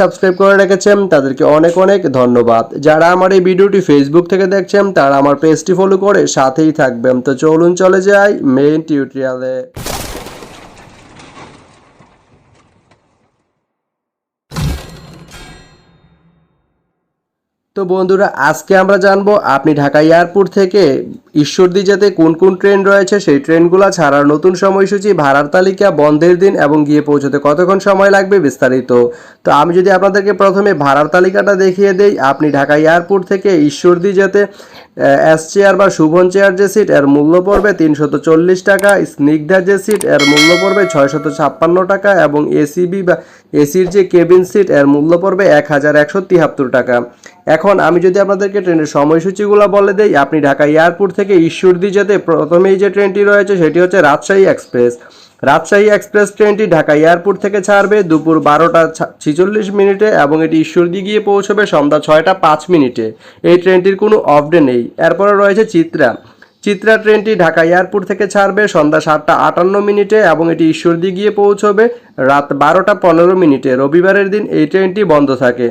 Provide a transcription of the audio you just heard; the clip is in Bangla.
সাবস্ক্রাইব করে রেখেছেন, তাদেরকে অনেক অনেক ধন্যবাদ। যারা আমার এই ভিডিওটি ফেসবুক থেকে দেখছেন, তারা আমার পেজটি ফলো করে সাথেই থাকবেন। তো চলুন চলে যাই মেইন টিউটোরিয়ালে তো বন্ধুরা, আজকে আমরা জানব, আপনি ঢাকা এয়ারপোর্ট থেকে ঈশ্বরদী যেতে কোন কোন ট্রেন রয়েছে, সেই ট্রেনগুলো ছাড়ার নতুন সময়সূচি ভাড়ার তালিকা, বন্ধের দিন এবং গিয়ে পৌঁছতে কতক্ষণ সময় লাগবে বিস্তারিত। তো আমি যদি আপনাদেরকে প্রথমে ভাড়ার তালিকাটা দেখিয়ে দেই, আপনি ঢাকা এয়ারপোর্ট থেকে ঈশ্বরদী যেতে এস চেয়ার বা শুভন চেয়ার যে সিট এর মূল্য পড়বে তিনশত চল্লিশ টাকা, স্নিগ্ধা যে সিট এর মূল্য পড়বে ছয়শত ছাপ্পান্ন টাকা এবং এসিবি বা এসির যে কেবিন সিট এর মূল্য পড়বে এক হাজার একশো তিয়াত্তর টাকা। এখন আমি যদি আপনাদেরকে ট্রেনের সময়সূচিগুলো বলে দেই, আপনি ঢাকা এয়ারপোর্ট থেকে ঈশ্বরদী যেতে প্রথমেই যে ট্রেনটি রয়েছে সেটি হচ্ছে রাজশাহী এক্সপ্রেস। রাজশাহী এক্সপ্রেস ট্রেনটি ঢাকা এয়ারপোর্ট থেকে ছাড়বে দুপুর বারোটা ছিচল্লিশ মিনিটে এবং এটি ঈশ্বরদী গিয়ে পৌঁছবে সন্ধ্যা ছয়টা পাঁচ মিনিটে। এই ট্রেনটির কোনো অফডে নেই। এরপরে রয়েছে চিত্রা। চিত্রা ট্রেনটি ঢাকা এয়ারপোর্ট থেকে ছাড়বে সন্ধ্যা সাতটা আটান্ন মিনিটে এবং এটি ঈশ্বরদী গিয়ে পৌঁছবে রাত বারোটা পনেরো মিনিটে। রবিবারের দিন এই ট্রেনটি বন্ধ থাকে।